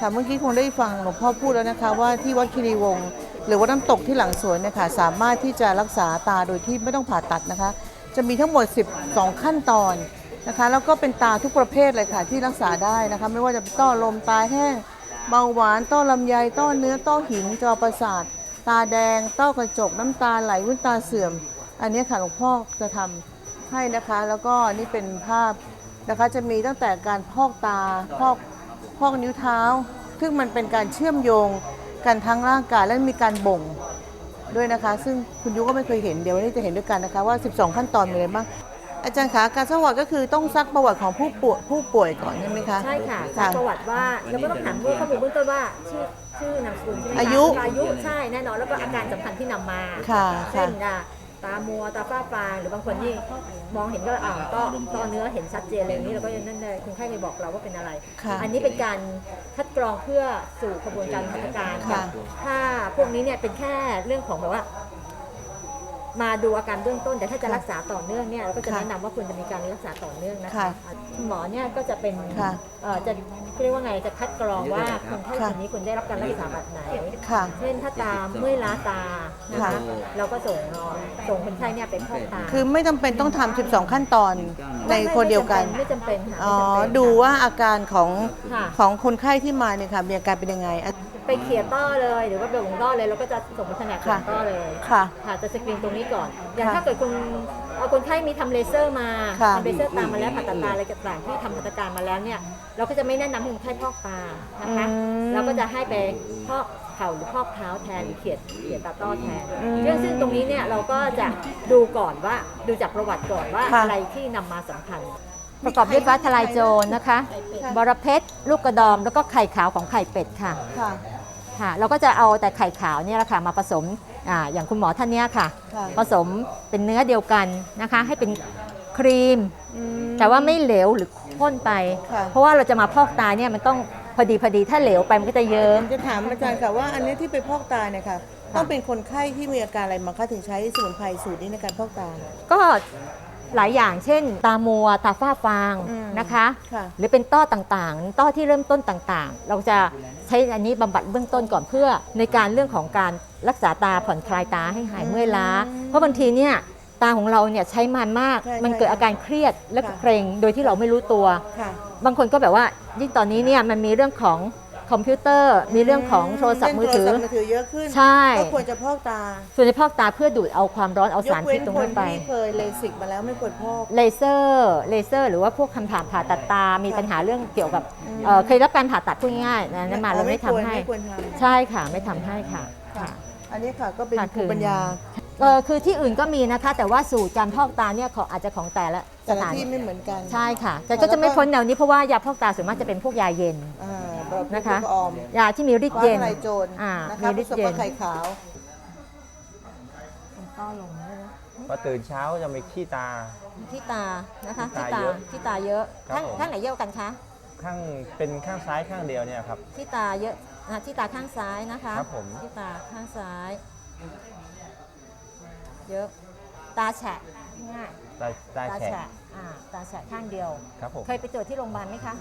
ค่ะเมื่อกี้คงได้ฟังหลวงพ่อพูดแล้วนะคะว่าที่วัดคีรีวงศ์หรือว่าน้ำตกที่หลังสวนเนี่ยค่ะสามารถที่จะรักษาตาโดยที่ไม่ต้องผ่าตัดนะคะ จะมีทั้งหมด 12 ขั้นตอนนะคะ แล้วก็เป็นตาทุกประเภทเลยค่ะที่รักษาได้นะคะ ไม่ว่าจะเป็นต้อลมตาแห้งเบาหวานต้อลำไยต้อเนื้อต้อหินจอประสาท ตาแดง ต้อกระจกน้ำตาไหลวุ้นตาเสื่อม อันนี้ค่ะหลวงพ่อจะทำให้นะคะ แล้วก็นี่เป็นภาพนะคะจะมีตั้งแต่การพอกตาพอก พอกนิ้วเท้า ซึ่งมันเป็นการเชื่อมโยงกันทั้งร่างกายและมีการบ่งด้วยนะคะ ซึ่งคุณยุก็ไม่เคยเห็นเดี๋ยววันนี้จะเห็นด้วยกันนะคะว่า 12 ขั้นตอนมีอะไรบ้างอาจารย์คะการสวัสดก็คือต้องซักประวัติของผู้ป่วยผู้ป่วยก่อนใช่ไหมคะใช่ค่ะทราบประวัติว่าแล้วก็ต้องถามเบื้องข้อมูลเบื้องต้นว่าชื่อชื่อนามสกุลใช่ไหมคะอายุอายุใช่แน่นอนแล้วก็อาการสำคัญที่นำมาค่ะเช่ค่ะนอะ ตามัวตาฝ้าฟางหรือบางคนที่มองเห็นก็อ่าก็ตอเนื้อเห็นชัดเจนเลยนี้เราก็ยังนั่นเลยคุณไข้ไปบอกเราว่าเป็นอะไร ค่ะอันนี้เป็นการคัดกรองเพื่อสู่กระบวนการพัฒนาการค่ะ ถ้าพวกนี้เนี่ยเป็นแค่เรื่องของแบบว่า มาดูอาการเบื้องต้น แต่ถ้าจะรักษาต่อเนื่องเนี่ยเราก็จะค่ะแนะนำว่าควรจะมีการรักษาต่อเนื่องนะค่ะคะคุณหมอเนี่ยก็จะเป็นค่ะเอ่อจะเรียกว่าไงจะคัดกรองว่าคนไข้ค่ะคนนี้ควรได้รับการรักษาแบบไหน ค่ะ เช่นถ้าตาเมื่อยล้าตานะค่ะ คะเราก็ส่งส่งคนไข้เนี่ยไปพอกตาคือไม่จำเป็นต้องทำ12 ขั้นตอนในคนเดียวกัน ไม่จำเป็นค่ะอ๋อไม่จำเป็นดูว่าอาการของค่ะ ของคนไข้ที่มาเนี่ยค่ะมีอาการเป็นยังไงอะ ไปเขี่ยต้อเลย หรือว่าไปหลงต้อเลยเราก็จะส่งไปแผนกหลค่ะงต้อเลยค่ะ ค่ะจะสกรีนตรงนี้ก่อน อย่างค่ะถ้าเกิดคุณเอาคนไข้มีทำเลเซอร์มาค่ะ ทำเลเซอร์ตามาแล้วผ่าตัดตาอะไรต่างๆที่ทำพัฒนาการมาแล้วเนี่ยเราก็จะไม่แนะนำให้คนไข้พอกตานะคะอืมเราก็จะให้ไปพอกเข่าหรือพอกเท้าแทนหรือเขียดเขียดตาต้อแทนอืมเรื่องซึ่งตรงนี้เนี่ยเราก็จะดูก่อนว่าดูจากประวัติก่อนว่าค่ะ อะไรที่นำมาสำคัญ ประกอบด้วยฟ้าทลายโจรนะคะค่ะบอระเพ็ดลูกกระดอมแล้วก็ไข่ขาวของไข่เป็ดค่ะ ค่ะ ค่ะเราก็จะเอาแต่ไข่ขาวเนี่ยแหละค่ะมาผสมอาอย่างคุณหมอท่านเนี้ยค่ะ ค่ะผสมเป็นเนื้อเดียวกันนะคะ ให้เป็นครีม อืม แต่ว่าไม่เหลวหรือข้นไป ค่ะ เพราะว่าเราจะมาพอกตาเนี่ยมันต้องพอดีพอดีถ้าเหลวไปมันก็จะเยิ้ม จะถามอาจารย์ค่ะว่าอันนี้ที่ไปพอกตาเนี่ยค่ะต้องเป็นคนไข้ที่มีอาการอะไรมาคะถึงใช้สมุนไพรสูตรนี้ในการพอกตา ก็หลายอย่างเช่น ตามัวตาฝ้าฟางอืมนะคะ ค่ะ หรือเป็นต้อต่างๆ ต้อที่เริ่มต้นต่างๆ เราจะ ใช้อันนี้บำบัดเบื้องต้นก่อนเพื่อในการเรื่องของการรักษาตาผ่อนคลายตาให้หายเมื่อยล้าอืมเพราะบางทีเนี่ยตาของเราเนี่ยใช้มันมากใช่มันเกิดอาการเครียดและค่ะเกรงโดยที่เราไม่รู้ตัวค่ะบางคนก็แบบว่ายิ่งตอนนี้เนี่ยมันมีเรื่องของ คอมพิวเตอร์ มีเรื่องของโทรศัพท์มือถือ เล่นโทรศัพท์มือถือเยอะขึ้นใช่ ก็ควรจะพอกตาส่วนในพอกตาเพื่อดูดเอาความร้อนเอาสารยกพิเว้ษนตรงคนั้นนไป ที่เคยเลสิกมาแล้วไม่ควรพอก เลเซอร์เลเซอร์ หรือว่าพวกคำถามผ่าตัดตา มีค่ะปัญหาเรื่องเกี่ยวกับอืม เอ่อเคยรับการผ่าตัดพูดง่ายๆนะนั่นมาเราไม่ทำให้ ไม่ควรทใช่ค่ะไม่ทำให้ค่ะำค่ะ อันนี้ค่ะก็เป็นค่ะภูมิปัญญาเออคือที่อื่นก็มีนะคะ แต่ว่าสูตรการพอกตาเนี่ยของอาจจะของแต่ละสแต่ละถานที่ไม่เหมือนกัน ใช่ค่ะ แต่ก็จะไม่พ้นแนวนี้เพราะว่ายาพอกตาส่วนมากจะเป็นพวกยาเย็น อ่าแบบ นะคะ ลูกออมยาที่มีฤทธิ์ฟ้าเย็นทลายโจรอ่านะคะมีผฤทสมธิ์เย็กับน ไข่ขาวต้อลงด้วยนะพอตื่นเช้าจะมีขี้ตา ที่ตานะคะที่ที่ตาตาเยอะที่ตาเยอะครับข้างผม ข้างไหนเยอะกว่ากันคะข้างเป็นข้างซ้ายข้างเดียวเนี่ยครับ ที่ตาเยอะอะที่ตาข้างซ้ายนะคะครับผม ที่ตาข้างซ้าย เยอะตาแฉะง่ายตาตาตาแฉะแฉะอ่าตาแฉะข้างเดียว ครับผมเคยไปตรวจที่โรงพยาบาลไหมคะ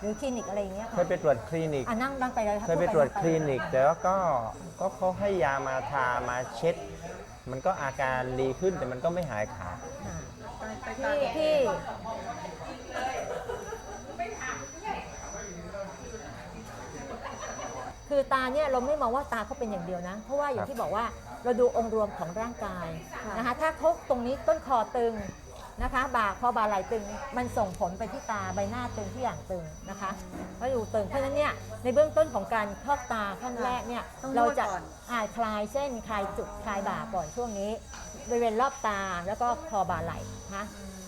หรือคลินิกอะไรอย่างเงี้ยเคค่ะยไปตรวจคลินิก อะนั่งนั่งไปเลยเคยไปตรวจคลินิก แต่ว่าก็ก็เขาให้ยามาทามาเช็ด มันก็อาการดีขึ้นแต่มันก็ไม่หายขาดอ่าที่ที่คือตาเนี่ยเราไม่มองว่าตาเขาเป็นอย่างเดียวนะ เพราะว่าอย่าครังบที่บอกว่าเราดูองค์รวมของร่างกายนะคะถ้าเขาตรงนี้ต้นคอตึง นะคะบ่าคอบ่าไหล่ตึงมันส่งผลไปที่ตาใบหน้าตึงที่อย่างตึงนะคะก็ดูตึงเพราะฉะนั้นเนี่ยในเบื้องต้นของการพอกตาขั้นแรกเนี่ยต้องนวดเราจะก่อน อ่าคลายเส้นคลายจุดคลายบ่าก่อนช่วงนี้บริเวณรอบตาแล้วก็คอบ่าไหล่นะ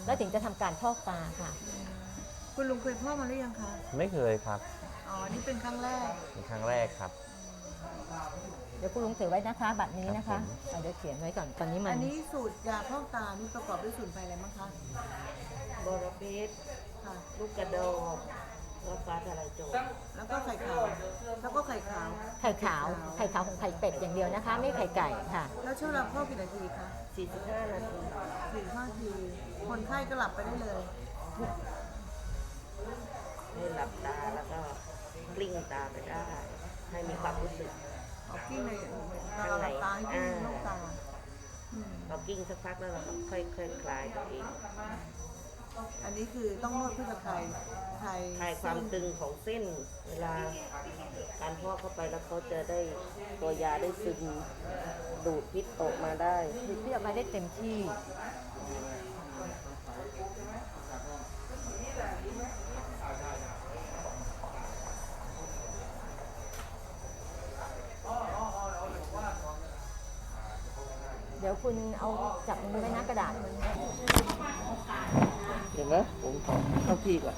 แล้วถึงจะทำการพอกตาค่ะ คุณลุงเคยพอกมาหรือยังคะ ไม่เคยครับอ๋อ นี่เป็นครั้งแรก เป็นครั้งแรกครับ เดี๋ยวคุณลุงถือไว้นะคะบัตรนี้นะครัคะบผมอะเดี๋ยวเขียนไว้ก่อนตอนนี้มันอันนี้สูตรยาพอกตานี่ประกอบด้วยสมุนไพรอะไรบ้างคะบอระเพ็ดค่ะ ลูกกระโดดแล้วฟ้าทลายโจรแล้วก็ไข่ขาวแล้วก็ไข่ขาวไข่ขาวไข่ขาวของไข่เป็ดอย่างเดียวนะคะ ไม่ไข่ไก่ค่ะ แล้วใช้เวลาพอกกี่นาทีคะ45นาทีสี่ห้าทีคนไข้ก็หลับไปได้เลยให้หลับตาแล้วก็กลิ้งตาไปได้ให้มีความรู้สึก เอากิ้งในตาหลับตาให้กิ้งลูกตาอืมเรากิ้งสักพักแล้วเราก็ค่อยๆคคลายตัวเองอันนี้คือต้องนวดเพื่อจะคลายคลายคลายความตึงของเส้น เวลาการพอกเข้าไปแล้วเขาจะได้ตัวยาได้ซึมดูดพิษออกมาได้ดูดที่ออกมาได้เต็มที่ เดี๋ยวคุณเอาจับมือไว้นะกระดาษมันเห็นไหมผมขอเข้าที่ก่อน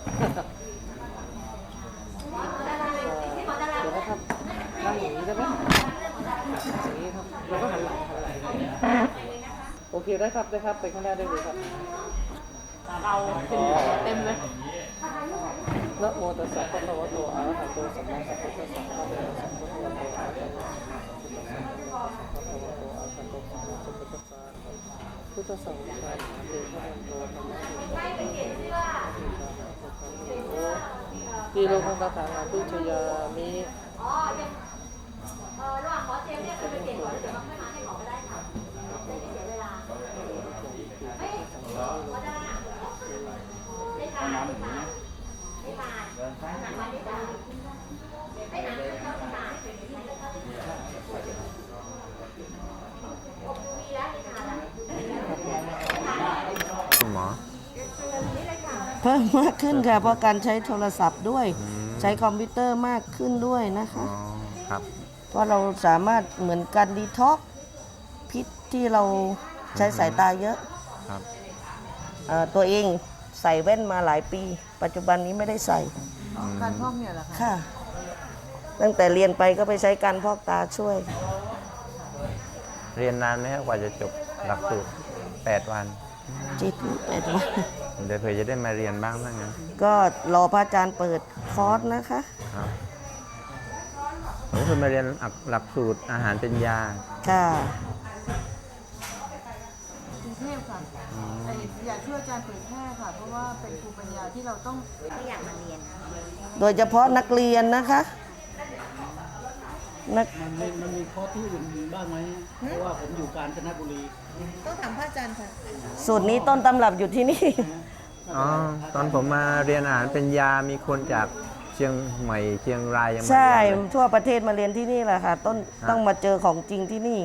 เดี๋ยวนะครับนั่งอย่างนี้ได้ไหมอย่างนี้ครับแล้วก็หันหลังหันหลังโอเคได้ครับได้ครับไปข้างหน้าได้เลยครับเราเต็มเลยนะโมตัสสะภะคะวะโตอะระหะโตสัมมาสัมพุทธัสสะนะโมตัสสะภะคะวะโตอะระหะโตสัมมาสัมพุทธัสสะนะโต สสะภะคะวะโตอะระหะโตสัมมาสัมพุทธัสสะพุทธสังฆาเตชะโตธรรมะเตชะทีโลกังตาถานาตุชยามิคุณหมอ เพิ่มมากขึ้นค่ะเพราะการใช้โทรศัพท์ด้วยใช้คอมพิวเตอร์มากขึ้นด้วยนะคะ อ๋อครับเพราะเราสามารถเหมือนการดีท็อกพิษที่เราใช้สายตาเยอะครับเอ่อตัวเองใส่แว่นมาหลายปี ปัจจุบันนี้ไม่ได้ใส่การพอกเนี่ยเหรอคะค่ะ ตั้งแต่เรียนไปก็ไปใช้การพอกตาช่วย เรียนนานไหมครับกว่าจะจบหลักสูตร8วัน จิตแปดวัน เดี๋ยวเผื่อจะได้มาเรียนบ้างบ้างนะก็รอพระอาจารย์เปิดคอร์สนะคะ ครับผมเคยมาเรียนหลักสูตรอาหารเป็นยาค่ะ กรุงเทพค่ะไอ้อยากช่วยอาจารย์เผยแพร่ค่ะ เพราะว่าเป็นภูมิปัญญาที่เราต้อง โดยเฉพาะนักเรียนนะคะ นักมันมีมันมีคอร์สที่อื่นบ้างไหมเพราะว่าผมอยู่กาญจนบุรีต้องถามพระอาจารย์ค่ะ สูตรนี้ต้นตำรับอยู่ที่นี่ อ๋อตอนผมมาเรียนอาหารเป็นยามีคนจากเชียงใหม่เชียงรายยังมาใช่เรียนเลย ทั่วประเทศมาเรียนที่นี่แหละค่ะ ต้นครับต้องมาเจอของจริงที่นี่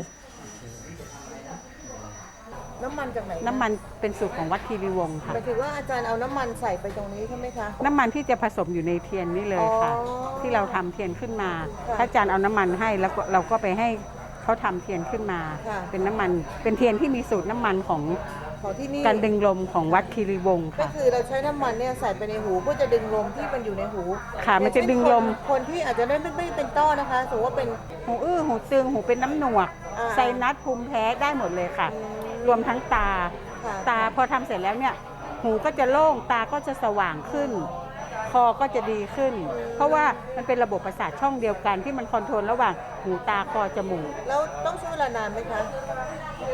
น้ำมันจากไหนคะน้ำมันเป็นสูตรของวัดคีรีวงศ์ค่ะ หมายถึงว่าอาจารย์เอาน้ำมันใส่ไปตรงนี้ใช่ไหมคะ น้ำมันที่จะผสมอยู่ในเทียนนี่เลยค่ะ อ๋อที่เราทำเทียนขึ้นมาค่ะถ้าอาจารย์เอาน้ำมันให้แล้วก็เราก็ไปให้เขาทำเทียนขึ้นมา ค่ะ เป็นน้ำมันเป็นเทียนที่มีสูตรน้ำมันของของที่นี่การดึงลมของวัดคีรีวงศ์ก็ค่ะ คือเราใช้น้ำมันเนี่ยใส่ไปในหูเพื่อจะดึงลมที่มันอยู่ในหูค่ะมันจะดึงลมคนคนที่อาจจะไม่ไม่ไม่เป็นต้อนะคะสมมติว่าเป็น หูอื้อหูตึงหูเป็นน้ำหนวกอ่า ไซนัสภูมิแพ้ได้หมดเลยค่ะ อืม รวมทั้งตาค่ะตาพอทำเสร็จแล้วเนี่ย หูก็จะโล่งตาก็จะสว่างขึ้น คอก็จะดีขึ้น เพราะว่ามันเป็นระบบประสาทช่องเดียวกันที่มันคอนโทรลระหว่างหูตาคอจมูก แล้วต้องใช้เวลานานไหมคะ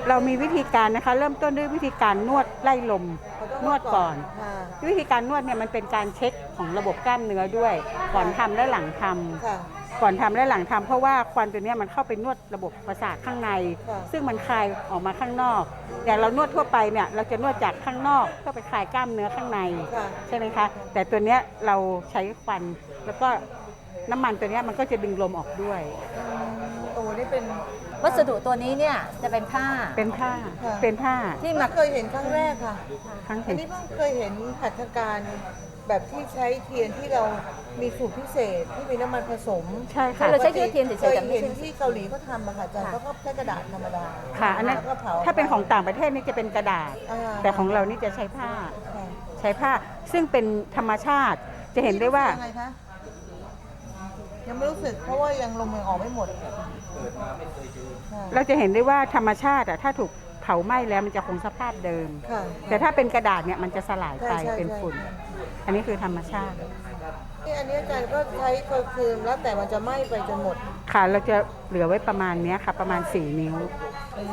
เรามีวิธีการนะคะ เริ่มต้นด้วยวิธีการนวดไล่ลมเขาต้องนวดก่อนค่ะวิธีการนวดเนี่ยมันเป็นการเช็คของระบบกล้ามเนื้อด้วย ก่อนทำและหลังทำค่ะ ก่อนทำและหลังทำเพราะว่าควันตัวเนี้ยมันเข้าไปนวดระบบประสาทข้างในค่ะซึ่งมันคลายออกมาข้างนอกอย่างเรานวดทั่วไปเนี่ยเราจะนวดจากข้างนอกเพื่อไปคลายกล้ามเนื้อข้างในค่ะใช่ไหมคะ แต่ตัวเนี้ยเราใช้ควันแล้วก็น้ำมันตัวเนี้ยมันก็จะดึงลมออกด้วยโอ้นี่เป็นวัสดุตัวนี้เนี่ยจะเป็นผ้า เป็นผ้าค่ะเป็นผ้าที่ที่หมัมากเคยเห็นครั้งแรกค่ะทั้งอัเห็นนนี้เพิ่งเคยเห็นหัตถการ แบบที่ใช้เทียนที่เรามีสูตรพิเศษที่มีน้ำมันผสมใช่คืค่ะอเราใช้ชื่อเทียนเฉยๆเคยแต่ไม่เห็นใช่ ที่เกาหลีเขาทำอะค่ะอาจารย์ค่ะเขาก็ใช้กระดาษธรรมดาค่ะอันนั้นแล้วก็เผาถ้าเป็นของต่างประเทศนี่จะเป็นกระดาษ อ่าแต่ของเรานี่จะใช้ผ้า ค่ะใช้ผ้าซึ่งเป็นธรรมชาติ จะเห็นได้ว่า ยังไงคะยังไม่รู้สึกเพราะว่ายังลมยังออกไม่หมดค่ะเราจะเห็นได้ว่าธรรมชาติอะถ้าถูก เผาไหม้แล้วมันจะคงสภาพเดิม ค่ะแต่ถ้าเป็นกระดาษเนี่ยมันจะสลายไปใช่ใช่เป็นฝุ่น ใช่ อันนี้คือธรรมชาติ นี่อันนี้อาจารย์ก็ใช้ก็คือแล้วแต่มันจะไหม้ไปจนหมดค่ะเราจะเหลือไว้ประมาณเนี้ยค่ะ ประมาณ 4 นิ้วอื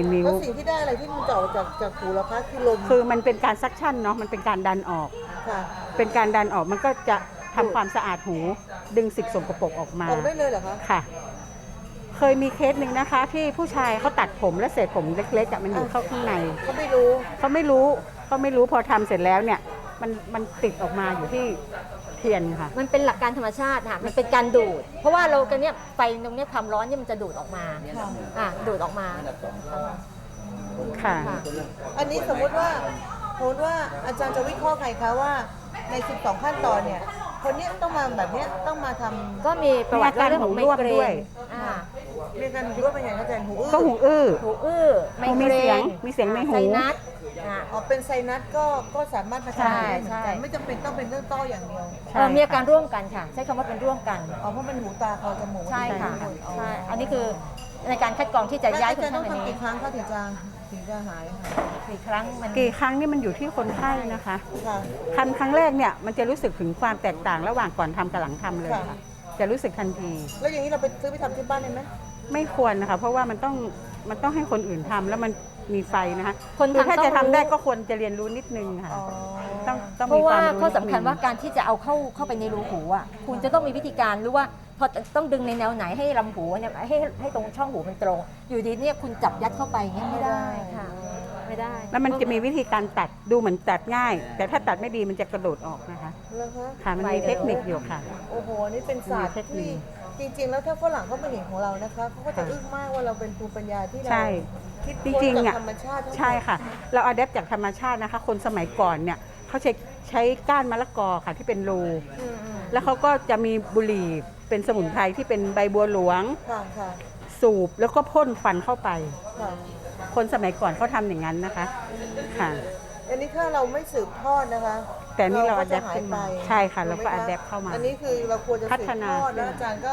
ม4นิ้ว แล้วสิ่งที่ได้อะไรที่มันเจาะจากจากหูเราคะคือลมคือมันเป็นการซักชั่นเนาะมันเป็นการดันออก ค่ะ เป็นการดันออกมันก็จะทำความสะอาดหู ดึงสิ่งสกปรกออกมา ออกได้เลยเหรอคะ ค่ะ เคยมีเคสหนึ่งนะคะ ที่ผู้ชายเขาตัดผมและเศษผมเล็กๆอะมันอยู่เข้าข้างในเขาไม่รู้เขาไม่รู้เขาไม่รู้พอทำเสร็จแล้วเนี่ยมันมันติดออกมาอยู่ที่เทียนค่ะ มันเป็นหลักการธรรมชาติค่ะมันเป็นการดูด เพราะว่าเรากันเนี่ยไฟตรงเนี้ยความร้อนเนี่ยมันจะดูดออกมาค่ะอะดูดออกมาค่ะ ค่ะ อันนี้สมมุติว่าสมมติว่าอาจารย์จะวิเคราะห์ใครคะว่าใน 12 ขั้นตอนเนี่ย คนเนี้ยต้องมาแบบเนี้ยต้องมาทำ ก็มีประวัติเรื่องของไมมีอาการหูร่วมเกรด้วย นอ่า เรียกกันหูว่าเป็นอย่างไรอาจารย์หูอื้อก็หูอื้อหูอื้อไมมีเกรเสียงนมีเสียงในหู ไซนัสอะอ๋อเป็นไซนัสก็ก็สามารถพัฒนาได้เหมือนใช่กันใช่ไม่จำเป็นต้องเป็นเรื่องต้ออย่างเดียวใช่เอ่อมีอาการค่ะร่วมกันค่ะ ใช้คำว่าเป็นร่วมกัน อ๋อเพราะมันหูตาคอจมูกใช่ค่ะทั้งหมดใช่อันนี้คือในการคัดกรองที่จะย้ายอาคนจารย์ไข้ต้องมาทำนี้กี่ครั้งคะถึงจะถึงจะหายค่ะสี่ครั้งมัน กี่ครั้งนี่มันอยู่ที่คนไข้นะคะค่ะทำครั้งแรกเนี่ยมันจะรู้สึกถึงความแตกต่างระหว่างก่อนทำกับหลังทำเลยค่ะ ค่ะ จะรู้สึกทันที แล้วอย่างนี้เราไปซื้อไปทำที่บ้านได้ไหม ไม่ควรนะคะ เพราะว่ามันต้องมันต้องให้คนอื่นทำแล้วมันมีไฟนะคะคนคือทำถ้าต้องจะทำได้รู้ก็ควรจะเรียนรู้นิดนึงค่ะอ๋อต้องต้องเพมีราะคว่าวามรู้ข้อสำคัญนิดนึงว่าการที่จะเอาเข้าเข้าไปในรูหูอะคุณจะต้องมีวิธีการรู้ว่าพอต้องดึงในแนวไหนให้ลำหูเนี่ยให้ให้ตรงช่องหูมันตรง อยู่ดีเนี่ยคุณจับยัดเข้าไปอย่างเงี้ยไม่ได้ค่ะ ไม่ได้แล้วมันจะมีวิธีการตัดดูเหมือนตัดง่าย แต่ถ้าตัดไม่ดีมันจะกระโดดออกนะคะ แล้วคะค่ะมันมีเทคนิคอยู่ค่ะ โอ้โห นี่เป็นศาสตร์มีเทคนิที่ค จริงๆ แล้วถ้าฝรั่งเขามาเห็นของเรานะคะเขาก็จะค่ะอึ้งมากว่าเราเป็นภูมิปัญญาที่เราใช่ คิดจค้นริงๆจากอะ ธรรมชาติทั้งหมด ใช่ค่ะ เราเอาเดจากธรรมชาตินะคะ คนสมัยก่อนเนี่ยเขาใช้ใช้ก้านมะละกอค่ะที่เป็นรู อืมอืมแล้วเขาก็จะมีบุหรี่เป็นสมุนไพรที่เป็นใบบัวหลวง ค่ะค่ะสูบแล้วก็พ่นฟันเข้าไป ค่ะคนสมัยก่อนเขาทำอย่างนั้นนะคะค่ะ อันนี้ถ้าเราไม่สืบทอดนะคะ แต่นี่เราก็จะ adapt หยขึ้นมาไปใช่ค่ะเราก็ถูไหม adapt เข้ามา อันนี้คือเราควรจะพัสืบฒนาทอดแล้วอาจารย์ก็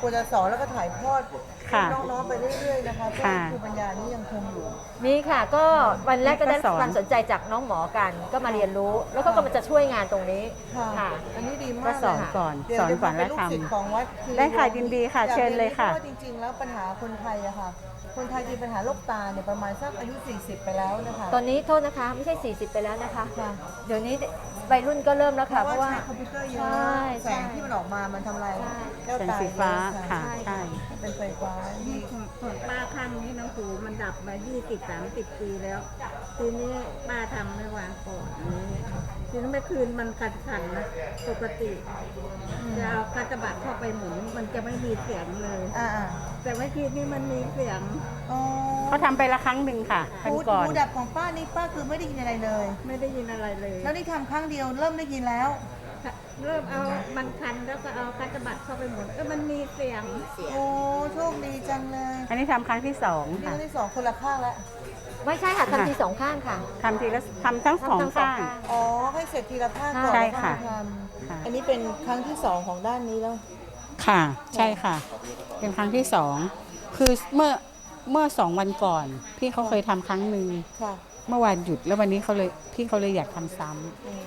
ควรจะสอนแล้วก็ถ่ายทอดให้ค่ะน้องๆไปเรื่อยๆนะคะเพื่อค่ะให้ภูมิปัญญานี้ยังคงอยู่ มีค่ะ ก็วันแรกก็ได้ก็สอนความสนใจจากน้องหมอกัน ก็มาเรียนรู้ แล้วก็ก็มาจะช่วยงานตรงนี้ค่ะค่ะอันนี้ดีก็มากสเลอยนค่ะก่อนเดี๋ยวสอนก่อนจะและเป็ทลูกศิษย์ของวัดคีรีได้ค่ะวงศ์ยินดีค่ะอยากเชิญเลยค่ะรีนรู้ว่าจริงๆแล้วปัญหาคนไทยอะค่ะ คนไทยมีปัญหาโรคตาเนี่ยประมาณสักอายุ 40 ไปแล้วนะคะตอนนี้โทษนะคะไม่ใช่ 40 ไปแล้วนะคะค่ะเดี๋ยวนี้วัยรุ่นก็เริ่มแล้วเพค่ะราะเพว่าราะว่าใช้คอมพิวเตอร์เยใช่อะใช่แสงที่มันออกมามันทำลายใช่แก้วแสงตาสีฟ้าเยอะค่ะใช่เป็นไฟฟ้านี่ของของป้าข้างนี้นะหูมันดับมา 20 30 ปีแล้ว ทีนี้ป้าทำไม่วางก่อนนี้ทีนี้เมื่อคืนมันขัดขันๆนะปกติจะเอาคัตบัตรเข้าไปหมุนมันจะไม่มีเสียงเลยอ่า แต่เมื่อคืนนี้มันมีเสียงๆอ๋อเขาทำไปละครั้งหนึ่งค่ะครั้หูงก่อน หูดับของป้านี่ป้าคือไม่ได้ยินอะไรเลย ไม่ได้ยินอะไรเลย แล้วนี่ทำครั้งเดียวเริ่มได้ยินแล้ว เริ่มเอามันคันแล้วก็เอาคัตบัตรเข้าไปหมุนเออมันมีเสียงโอ้โชคดีจังเลยอันนี้ทำครั้งที่สองนี่ค่ะครั้งที่สองคนละข้างแล้วไม่ใช่ค่ะค่ะทำทีสองข้างค่ะ ทำทีละทำทั้งสองทำทั้งสองข้างข้าง อ๋อให้เสร็จทีละข้างก่อนใช่แล้วก็ค่ะมาทค่ะำอันนี้เป็นครั้งที่สองของด้านนี้แล้ว ค่ะ ใช่ค่ะ เป็นครั้งที่สองคือเมื่อเมื่อสองวันก่อน พี่เขาเคยทำครั้งหนึ่งค่ะเมื่อวานหยุดแล้ววันนี้เขาเลยพี่เขาเลยอยากทำซ้ำอืม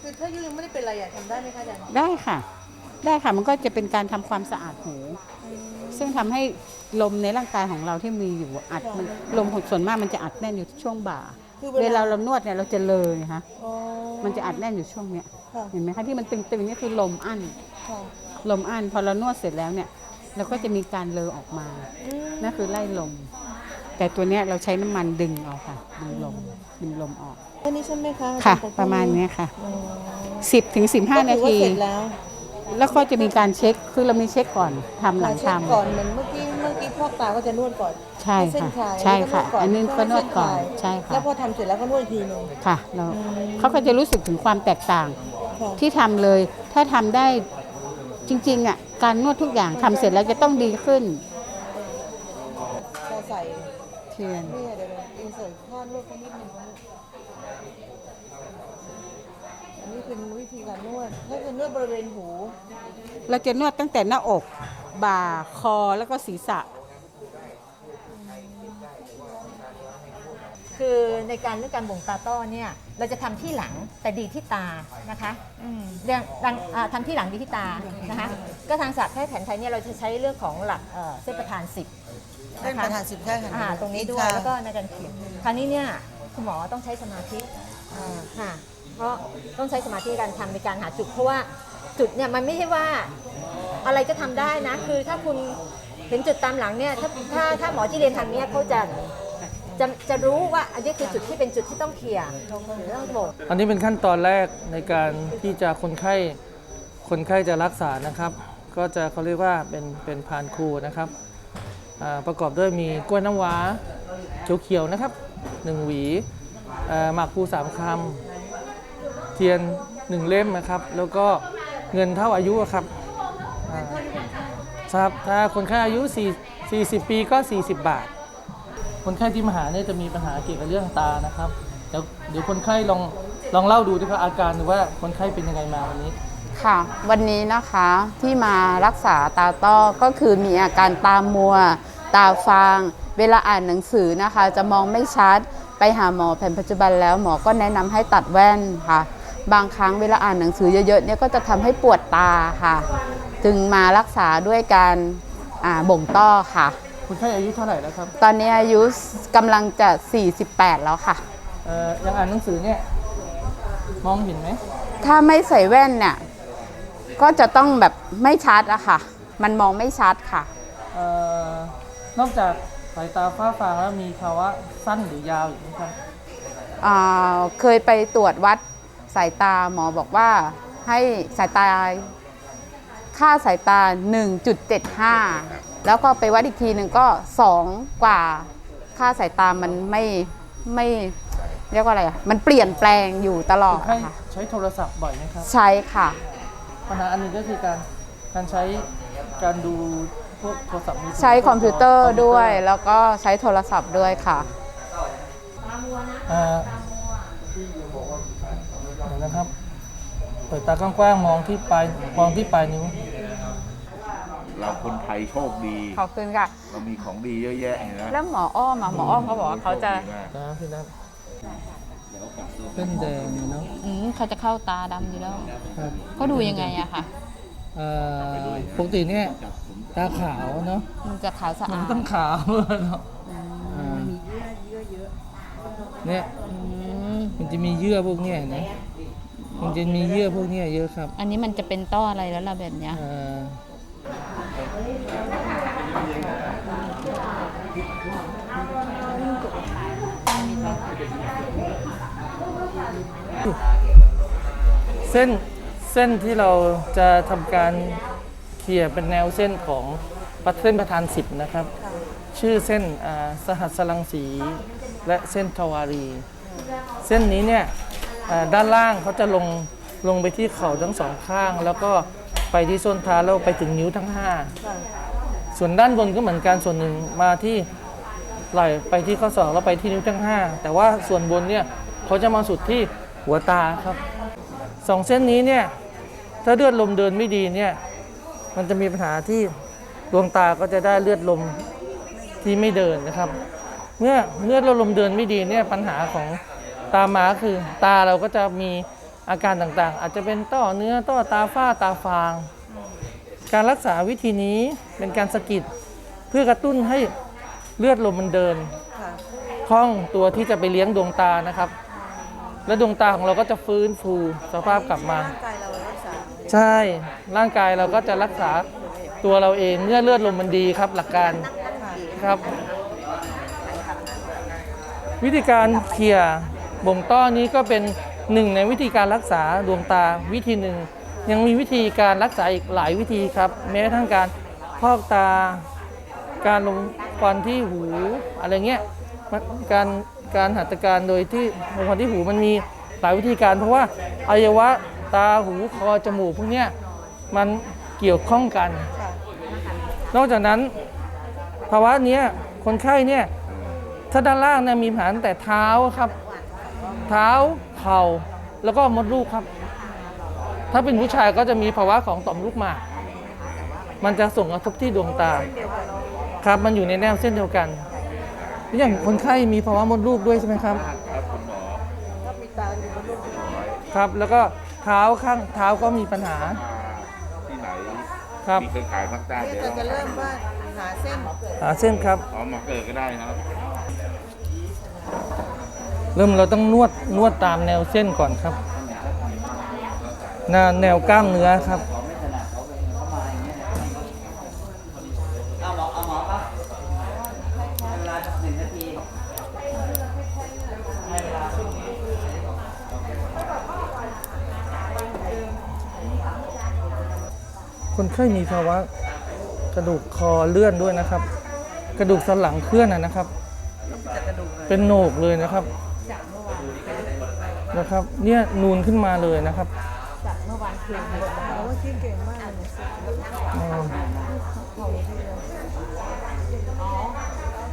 คือถ้ายุยังไม่ได้เป็นอะไรอยากทำได้ไหมคะอาจารย์ได้ค่ะ ได้ค่ะมันก็จะเป็นการทำความสะอาดหูซึ่งทำให้ลมในร่างกายของเราที่มีอยู่อัดมันลมส่วนมากมันจะอัดแน่นอยู่ที่ช่วงบ่าคือเวลาเรานวดเนี่ยเราจะเลยนะคะอ๋อมันจะอัดแน่นอยู่ช่วงเนี้ยค่ะเห็นไหมคะที่มันตึงๆนี่คือลมอั้นค่ะ ลมอั้นพอเรานวดเสร็จแล้วเนี่ยเราก็จะมีการเลอออกมาอืมนั่นคือไล่ลม แต่ตัวเนี้ยเราใช้น้ำมันดึงเอาค่ะ ดึงลม ดึงลมออก แค่นี้ใช่ไหมคะค่ะอจย์ประมาณเนี้ยค่ะอ๋อ10ถึง15 นาก็ถือว่ทีเสร็จแล้วแล้วก็จะมีการเช็ค คือเรามีเช็คก่อนทำหลังเช็คทำก่อนเหมือนเมื่อกี้เมื่อกี้พอกตาก็จะนวดก่อนใช่ห้เส้นค่ะ คลายใช่ค่ะแล้วอันนี้ก็นวดก่อนเพื่ให้เส้คลายใช่ค่ะ แล้วพอทำเสร็จแล้วก็นวดอีกทีหนึ่งค่ะเราอืม เขาก็จะรู้สึกถึงความแตกต่าง ค่ะที่ทำเลย ถ้าทำได้ จริงๆอะการนวดทุกอย่างทำเสร็จแล้วจะต้องดีขึ้น เราใส่เทียนนี่เดี๋ยวอินเสิร์ตข้อนวดเขานิดนึงนะลูกอันนี้เป็นวิธีการนวดก็คือนวดบริเวณหู เราจะนวดตั้งแต่หน้าอก บ่าคอแล้วก็ศีรษะ คือในการเรื่องการบ่งตาต้อเนี่ยเราจะทำที่หลังแต่ดีที่ตานะคะเรื่องดังอ่าทำที่หลังดีที่ตานะคะ ก็ทางศาสตร์แพทย์แผนไทยเนี่ยเราจะใช้เรื่องของหลักเอ่อเส้นประธานสิบ เส้นประธานสิบใช่ค่ะอ่าตรงนี้ด้วยแล้วก็ในการเขียนคราวนี้เนี่ยคุณหมอต้องใช้สมาธิอ่าค่ะเพราะต้องใช้สมาธิในการทำในการหาจุด เพราะว่าจุดเนี่ยมันไม่ใช่ว่าอะไรก็ทำได้นะ คือถ้าคุณ เห็นจุดตามหลังเนี่ยถ้าถ้าถ้าหมอที่เรียนทางเนี้ยเขาจะจะจะรู้ว่าอันนี้คือจุดที่เป็นจุดที่ต้องเคลียร์หรือต้องโบกอันนี้เป็นขั้นตอนแรกในการที่จะคนไข้คนไข้จะรักษานะครับ ก็จะเขาเรียกว่าเป็นเป็นพานครูนะครับประกอบด้วยมีกล้วยน้ำว้าเขียวๆนะครับหนึ่งหวีหมากพูสามคำเทียนหนึ่งเล่มนะครับ แล้วก็เงินเท่าอายุครับ ครับถ้าคนไข้อายุ4 40 ปีก็ 40 บาท คนไข้ที่มาหาเนี่ยจะมีปัญหาเกี่ยวกับเรื่องตานะครับ เดี๋ยวเดี๋ยวคนไข้ลองลองเล่าดูดีกว่าอาการหรือว่าคนไข้เป็นยังไงมาวันนี้ ค่ะ วันนี้นะคะที่มารักษาตาต้อก็คือมีอาการตามัว ตาฟาง เวลาอ่านหนังสือนะคะ จะมองไม่ชัด ไปหาหมอแผนปัจจุบันแล้วหมอก็แนะนำให้ตัดแว่นค่ะ บางครั้งเวลาอ่านหนังสือเยอะๆเนี่ยก็จะทำให้ปวดตาค่ะ จึงมารักษาด้วยการอ่าบ่งต้อค่ะคนไข้อายุเท่าไหร่แล้วครับ ตอนนี้อายุกำลังจะ 48 แล้วค่ะเอ่อยังอ่านหนังสือเนี่ยมองเห็นไหม ถ้าไม่ใส่แว่นเนี่ย ก็จะต้องแบบไม่ชัดอะค่ะ มันมองไม่ชัดค่ะเอ่อนอกจากสายตาฝ้าฟางแล้วมีภาวะสั้นหรือยาวอยู่ไหมครับอ่าเคยไปตรวจวัดสายตาหมอบอกว่าให้สายตา ค่าสายตา 1.75 แล้วก็ไปวัดอีกทีหนึ่งก็ 2 กว่า ค่าสายตามันไม่ไม่เรียกว่าอะไรอะมันเปลี่ยนแปลงอยู่ตลอคดนไข้ค่ะ ใช้โทรศัพท์บ่อยไหมครับ ใช่ค่ะปัญหาอันหนึงก็คือการการใช้การดูพวกโทรศัพท์มืถืใช้คอมพิวเตอร์คอมพิด้วยเตอร์แล้วก็ใช้โทรศัพท์ด้วยค่ะเอ่อเดี๋ยวนะครับ เปิดตากว้างๆมองที่ปลายมองที่ปลายนิ้ว เราคนไทยโชคดี ขอบคุณค่ะ เรามีของดีเยอะแยะเห็นไหมแล้วหมออ้อมอะหมออ้อมเขาบอกว่าเขาจะโชคดีมากนะพี่นัทเส้นแดงเนี่ยเนาะอืมเขาจะเข้าตาดำอยู่แล้วครับเขาดูยังไงอะค่ะ เอ่อปกติเนี่ยตาขาวเนาะมันจะขาวสะมันอาดต้องขาวเนาะอ่าเนี่ยอืมมันจะมีเยื่อพวกเนี้ยเห็นะมั นจะมีเยื่อพวกเนี้ยเยอะครับอันนี้มันจะเป็นต้ออะไรแล้วล่ะแบบเนี้ยเอ่อเส้นเส้นที่เราจะทำการเคลียร์เป็นแนวเส้นของปัดเส้นประธานสิบนะครับ ชื่อเส้นอ่าสหัสลังสีและเส้นทวารี เส้นนี้เนี่ยอ่า ด้านล่างเขาจะลงลงไปที่เข่าทั้งสองข้าง แล้วก็ไปที่ส้นเท้าแล้วไปถึงนิ้วทั้ง5ส่วนด้านบนก็เหมือนกันส่วนหนึ่งมาที่ไหล่ไปที่ข้อศอกแล้วไปที่นิ้วทั้ง5แต่ว่าส่วนบนเนี่ยเขาจะมาสุดที่หัวตาครับสองเส้นนี้เนี่ยถ้าเลือดลมเดินไม่ดีเนี่ยมันจะมีปัญหาที่ดวงตาก็จะได้เลือดลมที่ไม่เดินนะครับ เมื่อเลือดลมเดินไม่ดีเนี่ยปัญหาของ ตามมาคือตาเราก็จะมีอาการต่างๆ อาจจะเป็นต้อเนื้อต้อตาฝ้าตาฟาง การรักษาวิธีนี้เป็นการสะกิดเพื่อกระตุ้นให้เลือดลมมันเดินค่ะคล่องตัวที่จะไปเลี้ยงดวงตานะครับ และดวงตาของเราก็จะฟื้นฟูสภาพกลับมา ร่างกายเรารักษาใช่ร่างกายเราก็จะรักษาตัวเราเองเมื่อเลือดลมมันดีครับ หลักการครับ วิธีการเคลียร์ บ่งต้อนี้ก็เป็นหนึ่งในวิธีการรักษาดวงตาวิธีหนึ่ง ยังมีวิธีการรักษาอีกหลายวิธีครับ แม้ทั่งการพอกตา การลงควันที่หูอะไรเงี้ยการการหัตถการโดยที่ลงควันที่หูมันมีหลายวิธีการ เพราะว่าอวัยวะตาหูคอจมูกพวกเนี้ยมันเกี่ยวข้องกัน นอกจากนั้น ภาวะเนี้ยคนไข้เนี่ยถ้าด้านล่างเนี่ยมีปัญหาตั้งแต่เท้าครับ เท้าเข่าแล้วก็มดลูกครับ ถ้าเป็นผู้ชายก็จะมีภาวะของต่อมลูกหมาก มันจะส่งกระทบที่ดวงตา ครับมันอยู่ในแนวเส้นเดียวกันอย่างคนไข้มีภาวะมดลูกด้วยใช่ไหมครับ ครับคุณหมอครับ แล้วก็เท้าข้างเท้าก็มีปัญหา ที่ไหนครับมีเครือข่ายภาคใต้นี่เดี๋ยวเราจะเริ่มว่าหาเส้นหาเส้นครับ อ๋อมาเกิดก็ได้ครับ เริ่มเราต้องนวดนวดตามแนวเส้นก่อนครับนแนวกล้ามเนื้อครับเอาหมอเอาหมอครับให้เวลาหนึ่งนาทีคนไข้มีภาวะกระดูกคอเลื่อนด้วยนะครับ กระดูกสันหลังเคลื่อนนะครับ เป็นโหนกเลยนะครับ นะครับ เนี่ยนูนขึ้นมาเลยนะครับจากเมื่อวานคืนโอ้ที่เก่งมากเลยอ่า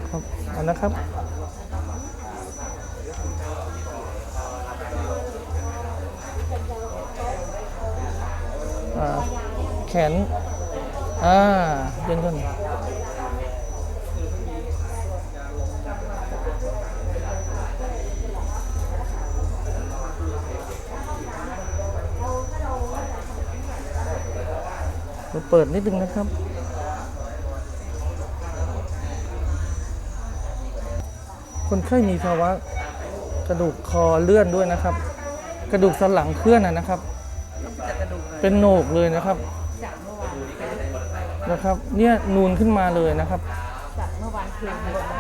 ครับอานะครับแขน อ่าเย็นก่อน เราเปิดนิดนึงนะครับ คนไข้มีภาวะกระดูกคอเลื่อนด้วยนะครับ กระดูกสันหลังเคลื่อนนะครับ เป็นโหนกเลยนะครับนะครับ เนี่ยนูนขึ้นมาเลยนะครับจากเมื่อวานคืน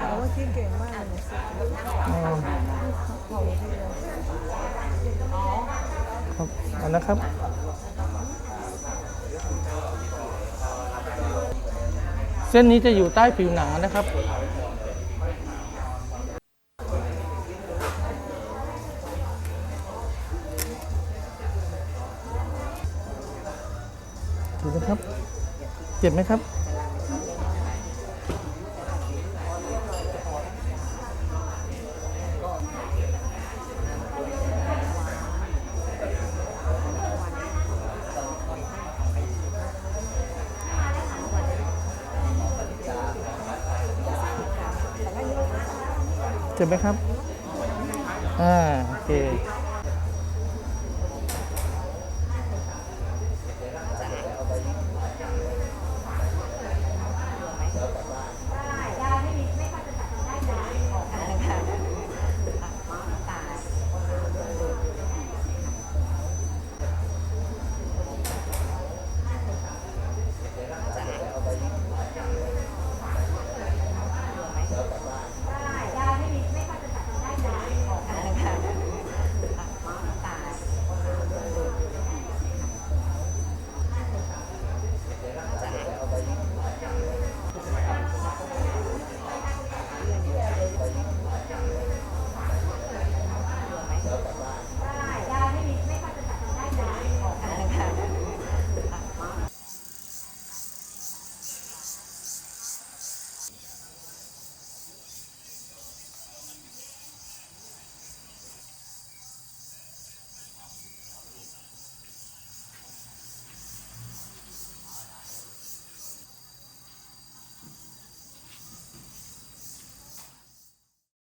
โอ้ที่เก่งมากครับเอานะครับ ส้นนี้จะอยู่ใต้ผิวหนังนะครับ ถูกไหมครับ เจ็บไหมครับ เจ็บไหมครับ อ่า โอเค